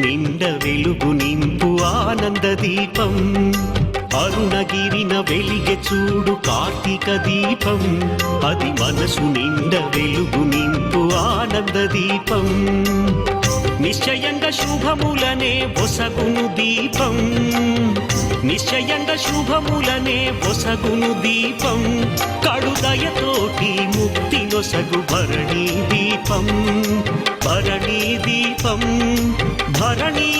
నిండ వెలుగు నింపు ఆనంద దీపం. అరుణగిరిన వెలిగె చూడు కార్తీక దీపం. అది మనసు నిండ వెలుగు నింపు ఆనంద దీపం. నిశ్చయంగా శుభములనే ఒసగును దీపం. నిశ్చయంగా శుభములనే ఒసగును దీపం. కడుదయతోటి ముక్తి నొసగు భరణీ దీపం. భరణీ దీపం. భరణీ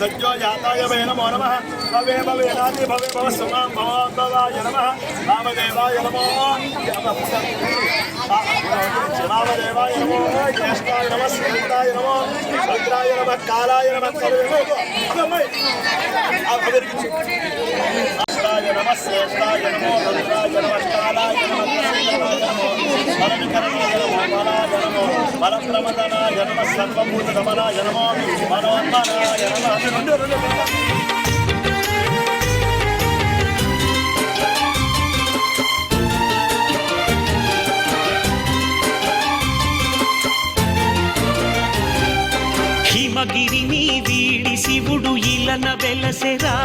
सज्जो जाताय वै नमो नमः भवे भवे नाति भवे भव सुमां भवाय नमः रामदेवाय नमो रामदेवाय नमो ज्येष्ठाय नमः श्रीताय नमो भद्राय नमः कालाय नमः अभिर्गिच्छु नमः श्रेष्ठाय नमो रुद्राय नमः कालाय నమో పరప్రమదనాయ సర్వభూత దమనాయ నమో మనోన్మనాయ నమ రెండు రెండు వీడి శివుడు ఇలన వెలసెరా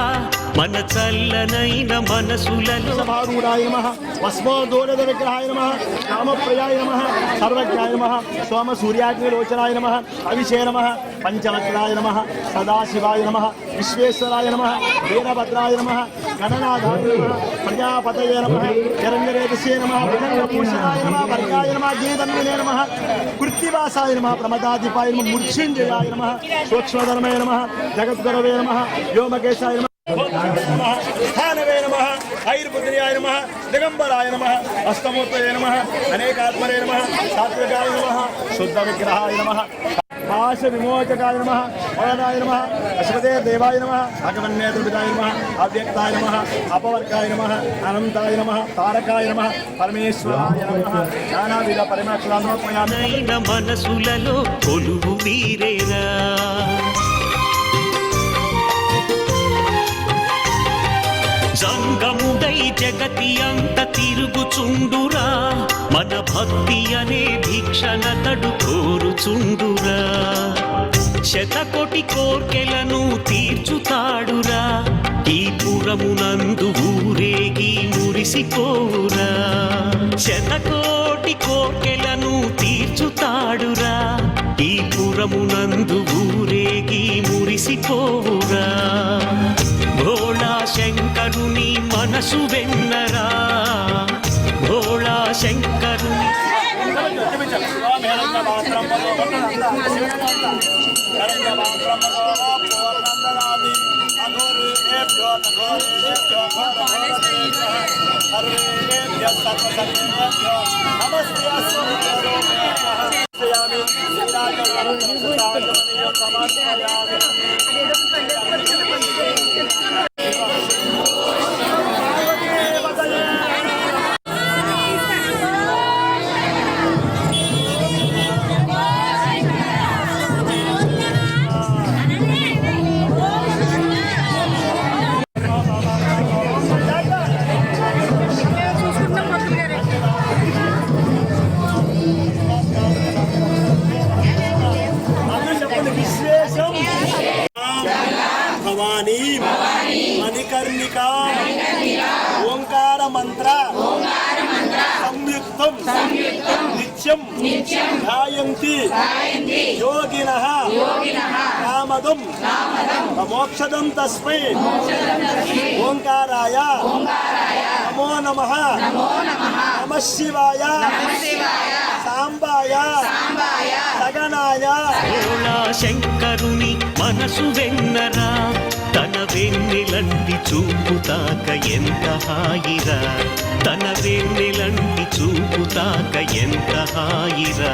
మన చల్లనైన మనసులలో. సమారూఢాయ నమ. భస్మోదోరద విగ్రహాయ నమ. కామప్రియాయ నమ. సర్వజ్ఞాయ నమ. సోమ సూర్యాగ్నిలోచనాయ నమ. అవిషే నమ. పంచవక్రాయ నమ. సదాశివాయ నమ. విశ్వేశ్వరాయ నమ. వీరభద్రాయ నమ. గణనాథాయ నమ. ప్రజాపతయ నమ. హిరణ్యరేతసే నమ. భూషణాయ నమ. వర్గాయ నమ. గీతన్వినే నమ. కృత్తివాసాయ నమ. ప్రమదాధిపాయ నమ. మృత్యుంజయాయ నమ. సూక్ష్మధర్మయ నమ. జగద్గరవే నమ. వ్యోమకేశాయ నమ. స్థానవే నమ ఐర్పుత్ర్యాయ నమ దిగంబరాయ నమ అష్టమూర్తయ నమ అనేకాత్మనే నమ సాత్వికాయ నమ శుద్ధ విగ్రహాయ నమ పాశ విమోచకాయ నమ వరదాయ నమ అశ్వదే దేవాయ నమ భగవన్నేతృపితాయ నమ అవ్యక్తాయ నమ అపవర్గాయ నమ అనంతాయ నమ తారకాయ నమ పరమేశ్వరాయ నమ నానావిధ పరిమళాత్మయామి మనసులలో కొలువు వీరేనా? సంగముడై జగతి అంత తిరుగుచుండురా. మన భక్తి అనే భిక్షణతడు కోరుచుండురా. శతకోటి కోర్కెలను తీర్చుతాడురా. ఈ పురమునందు ఊరేగి మురిసిపోరా శతకోటి కోర్కెలను తీర్చుతాడురా. ఈ పురమునందు ఊరేగి మురిసిపోరా శంకరుని మనసు వెన్నరా భోళా శంకరుని విశ్వేశం భవానీ. మణికర్ణిక. ఓంకార మంత్ర సంయుక్తం. నిత్యం. ధ్యాయంతి యోగిన. కామదం మోక్షదం తస్మై. ఓంకారాయ. నమో నమ. నమ శివాయ. సాంబాయ. సగనాయ. భోళా శంకరుని మనసు వెన్నరా తన వెన్నెలంటి చూపుతాక ఎంత హాయిరా. తన వెన్నెలంటి చూపుతాక ఎంత హాయిరా.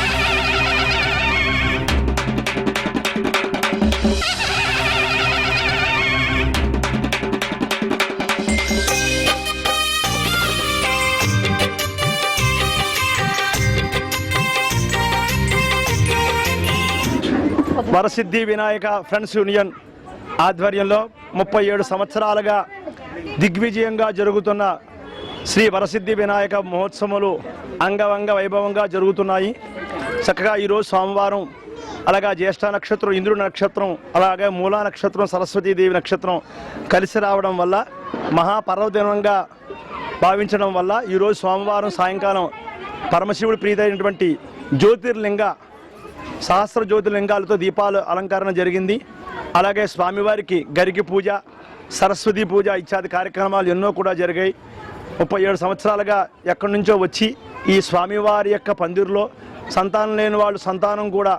వరసిద్ధి వినాయక ఫ్రెండ్స్ యూనియన్ ఆధ్వర్యంలో ముప్పై ఏడు సంవత్సరాలుగా దిగ్విజయంగా జరుగుతున్న శ్రీ వరసిద్ధి వినాయక మహోత్సవములు అంగవంగ వైభవంగా జరుగుతున్నాయి. చక్కగా ఈరోజు సోమవారం అలాగా జ్యేష్ఠ నక్షత్రం ఇంద్రుడి నక్షత్రం అలాగే మూలా నక్షత్రం సరస్వతీదేవి నక్షత్రం కలిసి రావడం వల్ల మహాపర్వదినంగా భావించడం వల్ల ఈరోజు సోమవారం సాయంకాలం పరమశివుడి ప్రీతైనటువంటి జ్యోతిర్లింగ సహస్ర జ్యోతిలింగాలతో దీపాలు అలంకరణ జరిగింది. అలాగే స్వామివారికి గరికి పూజ సరస్వతి పూజ ఇత్యాది కార్యక్రమాలు ఎన్నో కూడా జరిగాయి. ముప్పై ఏడు సంవత్సరాలుగా ఎక్కడి నుంచో వచ్చి ఈ స్వామివారి యొక్క పందిరిలో సంతానం లేని వాళ్ళు సంతానం కూడా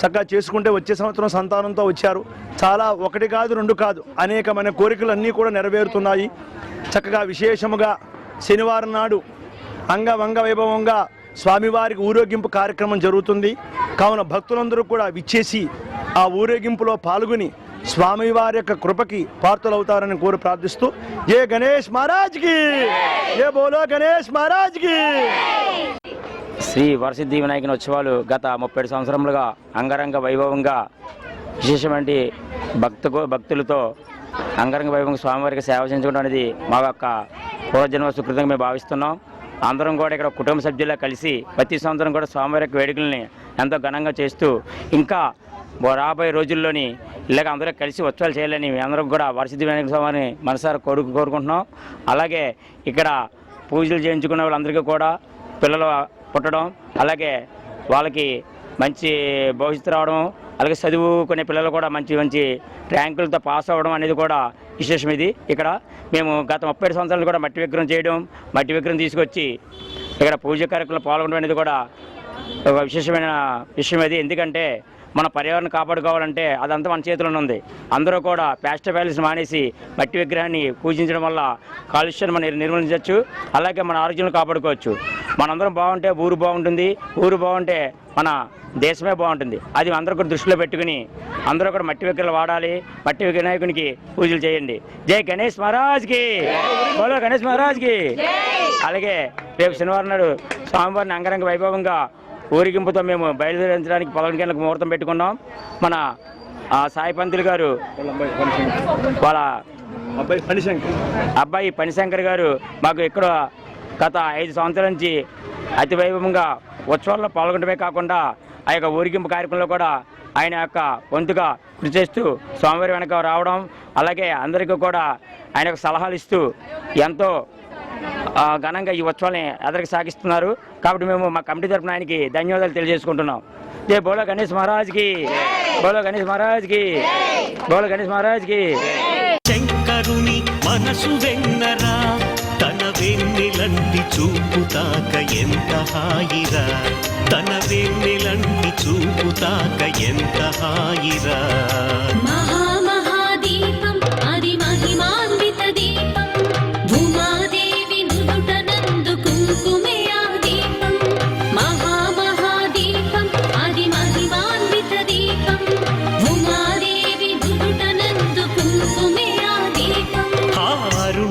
చక్కగా చేసుకుంటే వచ్చే సంవత్సరం సంతానంతో వచ్చారు. చాలా ఒకటి కాదు రెండు కాదు అనేకమైన కోరికలు అన్నీ కూడా నెరవేరుతున్నాయి. చక్కగా విశేషముగా శనివారం నాడు అంగవంగ వైభవంగా స్వామివారికి ఊరేగింపు కార్యక్రమం జరుగుతుంది. కావున భక్తులందరూ కూడా విచ్చేసి ఆ ఊరేగింపులో పాల్గొని స్వామివారి యొక్క కృపకి పాత్రలవుతారని కోరి ప్రార్థిస్తూ ఏ గణేష్ మహారాజ్కి! ఏ బోలో గణేష్ మహారాజ్కి! శ్రీ వరసిద్ధి వినాయకుని ఉత్సవాలు గత ముప్పై సంవత్సరములుగా అంగరంగ వైభవంగా విశేషమైన భక్తు భక్తులతో అంగరంగ వైభవంగా స్వామివారికి సేవ చేయించుకోవడం అనేది మా యొక్క పూర్వజన్మ సుకృతంగా మేము భావిస్తున్నాం. అందరం కూడా ఇక్కడ కుటుంబ సభ్యుల కలిసి ప్రతి సంవత్సరం కూడా స్వామివారి వేడుకల్ని ఎంతో ఘనంగా చేస్తూ ఇంకా రాబోయే రోజుల్లోని ఇలాగ అందరూ కలిసి ఉత్సవాలు చేయాలని అందరం కూడా వరసిద్ధి వినాయక స్వామిని మనసారా కోరుకు కోరుకుంటున్నాం. అలాగే ఇక్కడ పూజలు చేయించుకున్న వాళ్ళందరికీ కూడా పిల్లలు పుట్టడం అలాగే వాళ్ళకి మంచి భవిష్యత్తు రావడం అలాగే చదువుకునే పిల్లలు కూడా మంచి మంచి ర్యాంకులతో పాస్ అవ్వడం అనేది కూడా విశేషం ఇది. ఇక్కడ మేము గత ముప్పై సంవత్సరాలు కూడా మట్టి విగ్రహం చేయడం మట్టి విగ్రహం తీసుకొచ్చి ఇక్కడ పూజ కార్యక్రమంలో పాల్గొనడం అనేది కూడా ఒక విశేషమైన విషయం అది. ఎందుకంటే మన పర్యావరణం కాపాడుకోవాలంటే అదంతా మన చేతిలోనే ఉంది. అందరూ కూడా ప్లాస్టర్ ప్యాలెస్ మానేసి మట్టి విగ్రహాన్ని పూజించడం వల్ల కాలుష్యాన్ని మనం నిర్మూలించవచ్చు అలాగే మన ఆరోగ్యం కాపాడుకోవచ్చు. మనందరం బాగుంటే ఊరు బాగుంటుంది. ఊరు బాగుంటే మన దేశమే బాగుంటుంది. అది అందరూ కూడా దృష్టిలో పెట్టుకుని అందరూ కూడా మట్టి విగ్రహాలు వాడాలి. మట్టి వినాయకునికి పూజలు చేయండి. జై గణేష్ మహారాజ్కి. బోలో గణేష్ మహారాజ్కి. అలాగే రేపు శనివారం నాడు స్వామివారిని అంగరంగ వైభవంగా ఊరిగింపుతో మేము బయలుదేరించడానికి పదకొండు గంటలకు ముహూర్తం పెట్టుకున్నాం. మన సాయి పంతులు గారు వాళ్ళ అబ్బాయి పనిశంకర్. గారు మాకు ఇక్కడ గత ఐదు సంవత్సరాల నుంచి అతివైభవంగా ఉత్సవాల్లో పాల్గొనడమే కాకుండా ఆ యొక్క ఊరిగింపు కార్యక్రమంలో కూడా ఆయన యొక్క వంతుగా కృషి చేస్తూ స్వామివారి వెనక రావడం అలాగే అందరికీ కూడా ఆయన యొక్క సలహాలు ఇస్తూ ఎంతో ఘనంగా ఈ ఉత్సవాన్ని ఎదరికి సాగిస్తున్నారు కాబట్టి మేము మా కమిటీ తరపున ఆయనకి ధన్యవాదాలు తెలియజేసుకుంటున్నాం. జై బోలో గణేష్ మహారాజ్కి బోలో గణేష్ మహారాజ్కి బోలో గణేష్ మహారాజ్కి. శంకరుని మనసు వెన్నర వెన్నెలంటి చూపుతాక ఎంత హాయిరా? తన వెన్నెలంటి చూపుతాక ఎంత హాయిరా?